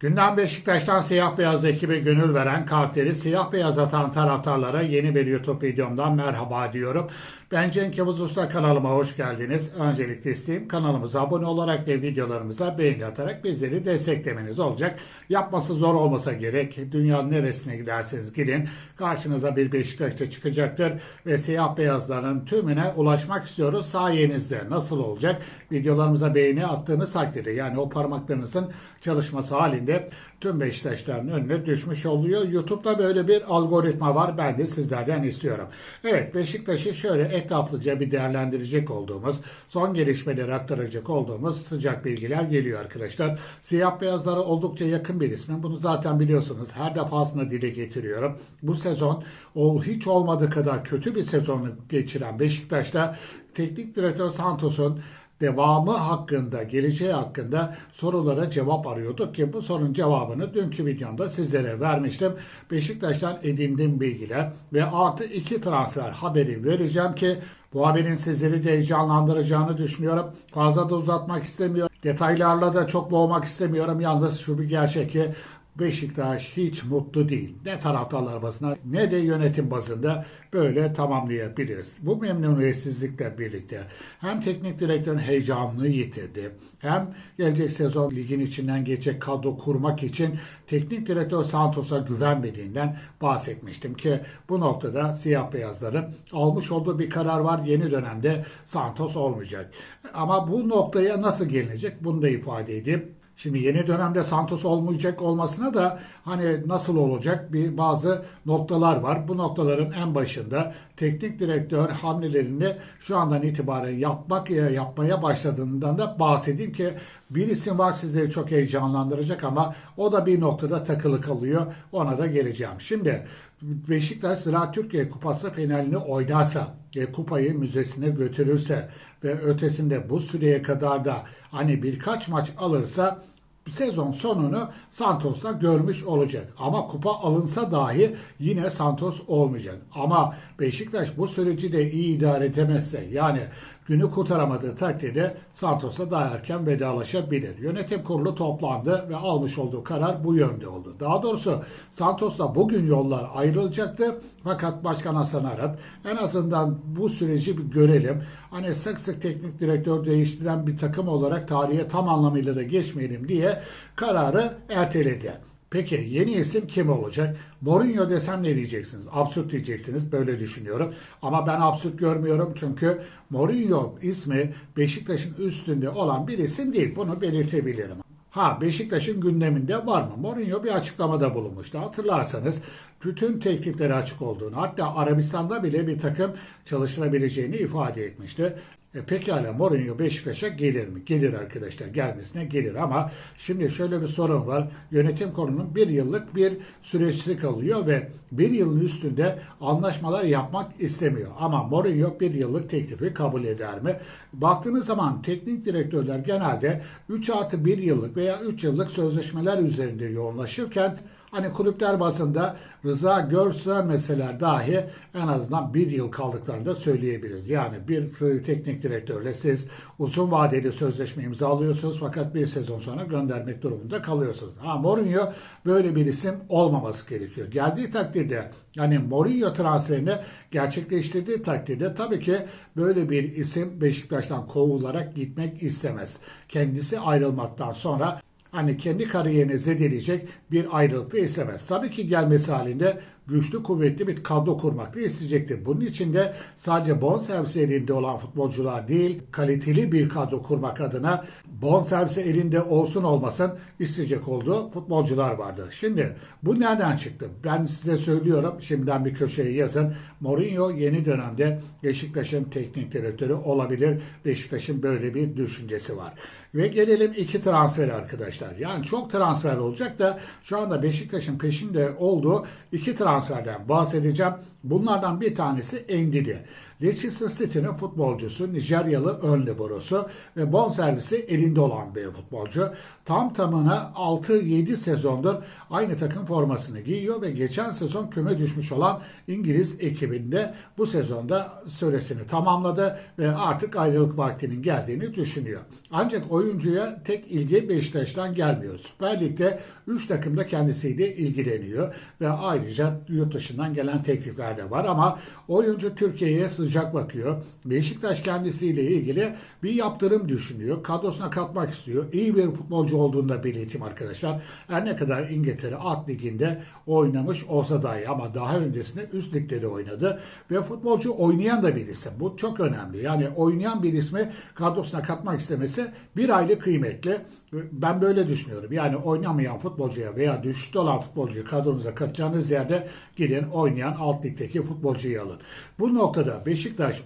Gündem Beşiktaş'tan siyah beyaz ekibe gönül veren kalpleri siyah beyaz atan taraftarlara yeni bir YouTube videomdan merhaba diyorum. Ben Cenk Yavuz Usta kanalıma hoş geldiniz. Öncelikle isteğim kanalımıza abone olarak ve videolarımıza beğeni atarak bizleri desteklemeniz olacak. Yapması zor olmasa gerek. Dünyanın neresine giderseniz gidin. Karşınıza bir Beşiktaş'ta çıkacaktır. Ve siyah beyazların tümüne ulaşmak istiyoruz. Sayenizde nasıl olacak? Videolarımıza beğeni attığınız takdirde yani o parmaklarınızın çalışması halinde tüm Beşiktaşların önüne düşmüş oluyor. YouTube'da böyle bir algoritma var. Ben de sizlerden istiyorum. Evet Beşiktaş'ı şöyle etraflıca bir değerlendirecek olduğumuz, son gelişmeleri aktaracak olduğumuz sıcak bilgiler geliyor arkadaşlar. Siyah beyazlara oldukça yakın bir ismi. Bunu zaten biliyorsunuz. Her defasında dile getiriyorum. Bu sezon o hiç olmadığı kadar kötü bir sezonu geçiren Beşiktaş'ta teknik direktör Santos'un devamı hakkında, geleceği hakkında sorulara cevap arıyorduk ki bu sorunun cevabını dünkü videomda sizlere vermiştim. Beşiktaş'tan edindiğim bilgiler ve artı iki transfer haberi vereceğim ki bu haberin sizleri de heyecanlandıracağını düşünüyorum. Fazla da uzatmak istemiyorum. Detaylarla da çok boğmak istemiyorum. Yalnız şu bir gerçek ki Beşiktaş hiç mutlu değil. Ne taraftarlar bazında ne de yönetim bazında böyle tamamlayabiliriz. Bu memnuniyetsizlikle birlikte hem teknik direktörün heyecanını yitirdi hem gelecek sezon ligin içinden geçecek kadro kurmak için teknik direktör Santos'a güvenmediğinden bahsetmiştim ki bu noktada siyah beyazların almış olduğu bir karar var. Yeni dönemde Santos olmayacak. Ama bu noktaya nasıl gelinecek bunu da ifade edeyim. Şimdi yeni dönemde Santos olmayacak olmasına da hani nasıl olacak bir bazı noktalar var. Bu noktaların en başında teknik direktör hamlelerini şu andan itibaren yapmak yapmaya başladığından da bahsedeyim ki bir isim var sizleri çok heyecanlandıracak ama o da bir noktada takılı kalıyor. Ona da geleceğim. Şimdi Beşiktaş Zira Türkiye Kupası finalini oynarsa, e, kupayı müzesine götürürse ve ötesinde bu süreye kadar da hani birkaç maç alırsa sezon sonunu Santos'la görmüş olacak. Ama kupa alınsa dahi yine Santos olmayacak. Ama Beşiktaş bu süreci de iyi idare edemezse yani günü kurtaramadığı takdirde Santos'a daha erken vedalaşabilir. Yönetim kurulu toplandı ve almış olduğu karar bu yönde oldu. Daha doğrusu Santos'la bugün yollar ayrılacaktı. Fakat Başkan Hasan Arat en azından bu süreci bir görelim. Hani sık sık teknik direktör değiştiren bir takım olarak tarihe tam anlamıyla da geçmeyelim diye kararı erteledi. Peki yeni isim kim olacak? Mourinho desem ne diyeceksiniz? Absürt diyeceksiniz. Böyle düşünüyorum. Ama ben absürt görmüyorum çünkü Mourinho ismi Beşiktaş'ın üstünde olan bir isim değil. Bunu belirtebilirim. Ha Beşiktaş'ın gündeminde var mı? Mourinho bir açıklamada bulunmuştu. Hatırlarsanız bütün teklifleri açık olduğunu hatta Arabistan'da bile bir takım çalıştırabileceğini ifade etmişti. E pekala Mourinho Beşiktaş'a gelir mi? Gelir arkadaşlar. Gelmesine gelir ama şimdi şöyle bir sorun var. Yönetim kurulunun bir yıllık bir süreçli kalıyor ve bir yılın üstünde anlaşmalar yapmak istemiyor. Ama Mourinho bir yıllık teklifi kabul eder mi? Baktığınız zaman teknik direktörler genelde 3 artı 1 yıllık veya 3 yıllık sözleşmeler üzerinde yoğunlaşırken Hani kulüpler basında rıza göstermeseler dahi en azından bir yıl kaldıklarını da söyleyebiliriz. Yani bir teknik direktörle siz uzun vadeli sözleşme imzalıyorsunuz fakat bir sezon sonra göndermek durumunda kalıyorsunuz. Ha Mourinho böyle bir isim olmaması gerekiyor. Geldiği takdirde yani Mourinho transferini gerçekleştirdiği takdirde tabii ki böyle bir isim Beşiktaş'tan kovularak gitmek istemez. Kendisi ayrılmaktan sonra hani kendi kariyerini zedeleyecek bir ayrılık da istemez. Tabii ki gelmesi halinde güçlü kuvvetli bir kadro kurmak da isteyecektir. Bunun için de sadece bonservisi elinde olan futbolcular değil, kaliteli bir kadro kurmak adına bonservisi elinde olsun olmasın isteyecek olduğu futbolcular vardır. Şimdi bu nereden çıktı? Ben size söylüyorum, şimdiden bir köşeye yazın. Mourinho yeni dönemde Beşiktaş'ın teknik direktörü olabilir. Beşiktaş'ın böyle bir düşüncesi var. Ve gelelim iki transfer arkadaşlar. Yani çok transfer olacak da şu anda Beşiktaş'ın peşinde olduğu iki transferden bahsedeceğim. Bunlardan bir tanesi Endidi. Leicester City'nin futbolcusu, Nijeryalı ön liberosu ve bonservisi elinde olan bir futbolcu. Tam tamına 6-7 sezondur aynı takım formasını giyiyor ve geçen sezon küme düşmüş olan İngiliz ekibinde bu sezonda süresini tamamladı ve artık ayrılık vaktinin geldiğini düşünüyor. Ancak oyuncuya tek ilgi Beşiktaş'tan gelmiyor. Süper Lig'de 3 takım da kendisiyle ilgileniyor ve ayrıca yurt dışından gelen teklifler de var ama oyuncu Türkiye'ye sıcak bakıyor. Beşiktaş kendisiyle ilgili bir yaptırım düşünüyor. Kadrosuna katmak istiyor. İyi bir futbolcu olduğunu da belirteyim arkadaşlar. Her ne kadar İngiltere Alt Ligi'nde oynamış olsa dahi ama daha öncesinde üst ligde de oynadı ve futbolcu oynayan da bir isim. Bu çok önemli. Yani oynayan bir ismi kadrosuna katmak istemesi bir aylık kıymetli. Ben böyle düşünüyorum. Yani oynamayan futbolcuya veya düşüşte olan futbolcuyu kadronuza katacağınız yerde gidin oynayan alt ligdeki futbolcuyu alın. Bu noktada Beşiktaş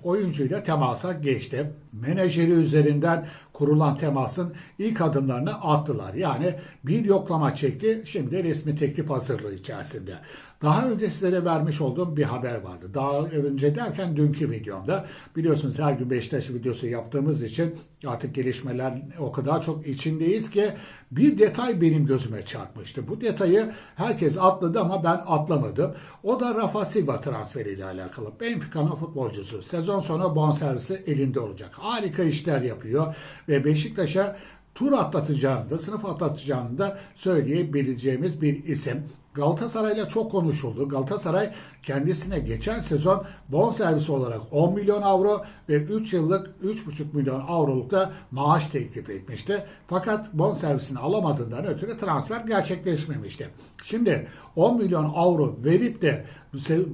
oyuncuyla temasa geçti. Menajeri üzerinden kurulan temasın ilk adımlarını attılar. Yani bir yoklama çekti. Şimdi resmi teklif hazırlığı içerisinde. Daha önce sizlere vermiş olduğum bir haber vardı. Daha önce derken dünkü videomda biliyorsunuz her gün Beşiktaş videosu yaptığımız için artık gelişmeler o kadar çok içindeyiz ki bir detay benim gözüme çarpmıştı. Bu detayı herkes atladı ama ben atlamadım. O da Rafa Silva transferiyle alakalı. Benfica'nın futbolcusu. Sezon sonu bonservisi elinde olacak. Harika işler yapıyor ve Beşiktaş'a tur atlatacağını da, sınıf atlatacağını da söyleyebileceğimiz bir isim. Galatasaray'la çok konuşuldu. Galatasaray kendisine geçen sezon bonservis olarak 10 milyon avro ve 3 yıllık 3,5 milyon avroluk da maaş teklif etmişti. Fakat bonservisini alamadığından ötürü transfer gerçekleşmemişti. Şimdi 10 milyon avro verip de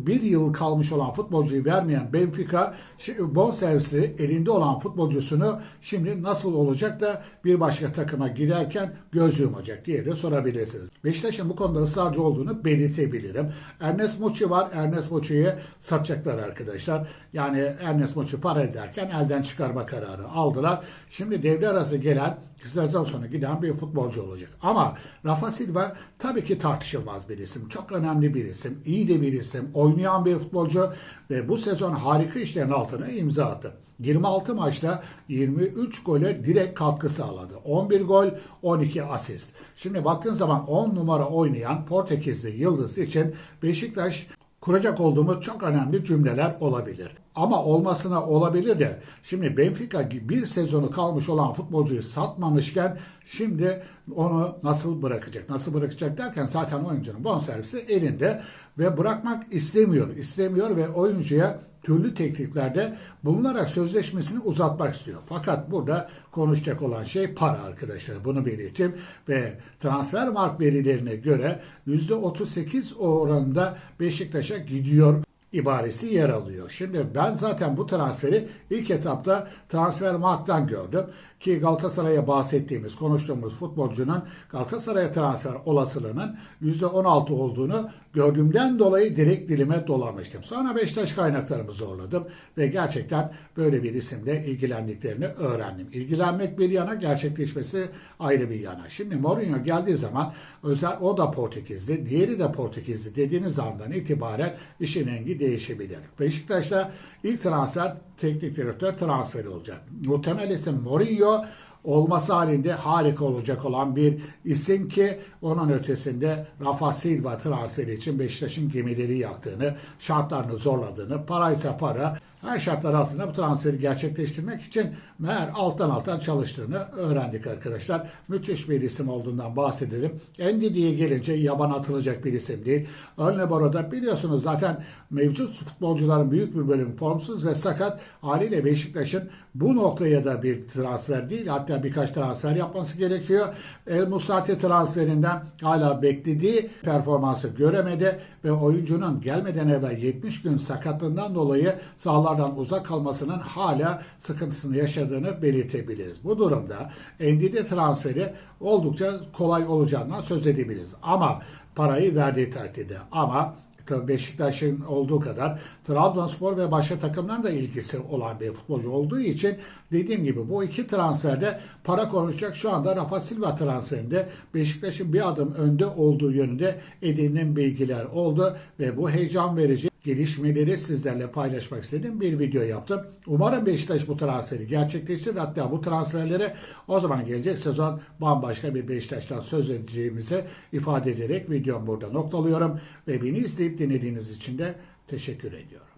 bir yıl kalmış olan futbolcuyu vermeyen Benfica bonservisi elinde olan futbolcusunu şimdi nasıl olacak da bir başka takıma giderken göz yumacak diye de sorabilirsiniz. Beşiktaş'ın bu konuda ısrarcı olduğunu belirtebilirim. Ernest Muçi var. Ernest Muçi'yi satacaklar arkadaşlar. Yani Ernest Muçi para ederken elden çıkarma kararı aldılar. Şimdi devre arası gelen sezon sonu giden bir futbolcu olacak. Ama Rafa Silva tabii ki tartışılmaz bir isim. Çok önemli bir isim. iyi de bir isim. Oynayan bir futbolcu ve bu sezon harika işlerin altına imza attı. 26 maçta 23 gole direkt katkı sağladı. 11 gol, 12 asist. Şimdi baktığın zaman 10 numara oynayan Portekizli Yıldız için Beşiktaş kuracak olduğumuz çok önemli cümleler olabilir. Ama olmasına olabilir de şimdi Benfica bir sezonu kalmış olan futbolcuyu satmamışken şimdi onu nasıl bırakacak? Nasıl bırakacak derken zaten oyuncunun bonservisi elinde ve bırakmak istemiyor. İstemiyor ve oyuncuya türlü tekliflerde bulunarak sözleşmesini uzatmak istiyor. Fakat burada konuşacak olan şey para arkadaşlar. Bunu belirteyim. Ve transfer mark verilerine göre %38 oranında Beşiktaş'a gidiyor ibaresi yer alıyor. Şimdi ben zaten bu transferi ilk etapta transfer marktan gördüm ki Galatasaray'a bahsettiğimiz, konuştuğumuz futbolcunun Galatasaray'a transfer olasılığının %16 olduğunu gördüğümden dolayı direkt dilime dolamıştım. Sonra Beşiktaş kaynaklarımı zorladım ve gerçekten böyle bir isimle ilgilendiklerini öğrendim. İlgilenmek bir yana, gerçekleşmesi ayrı bir yana. Şimdi Mourinho geldiği zaman özel o da Portekizli, diğeri de Portekizli dediğiniz andan itibaren işin rengi değişebilir. Beşiktaş'ta ilk transfer teknik direktör transferi olacak. Muhtemel isim Mourinho olması halinde harika olacak olan bir isim ki onun ötesinde Rafa Silva transferi için Beşiktaş'ın gemileri yaktığını, şartlarını zorladığını, paraysa para, her şartlar altında bu transferi gerçekleştirmek için meğer alttan alttan çalıştığını öğrendik arkadaşlar. Müthiş bir isim olduğundan bahsedelim. Endidi'ye gelince yaban atılacak bir isim değil. Ön Libero'da biliyorsunuz zaten mevcut futbolcuların büyük bir bölümü formsuz ve sakat. Haliyle Beşiktaş'ın bu noktaya da bir transfer değil hatta birkaç transfer yapması gerekiyor. El Musati transferinden hala beklediği performansı göremedi ve oyuncunun gelmeden evvel 70 gün sakatlığından dolayı sahalardan uzak kalmasının hala sıkıntısını yaşadığını belirtebiliriz. Bu durumda Endidi transferi oldukça kolay olacağından söz edebiliriz. Ama parayı verdiği takdirde ama Tabii Beşiktaş'ın olduğu kadar Trabzonspor ve başka takımların da ilgisi olan bir futbolcu olduğu için dediğim gibi bu iki transferde para konuşacak. Şu anda Rafa Silva transferinde Beşiktaş'ın bir adım önde olduğu yönünde edinilen bilgiler oldu ve bu heyecan verici gelişmeleri sizlerle paylaşmak istedim. Bir video yaptım. Umarım Beşiktaş bu transferi gerçekleştirir. Hatta bu transferlere o zaman gelecek sezon bambaşka bir Beşiktaş'tan söz edeceğimizi ifade ederek videomu burada noktalıyorum. Ve beni izleyip dinlediğiniz için de teşekkür ediyorum.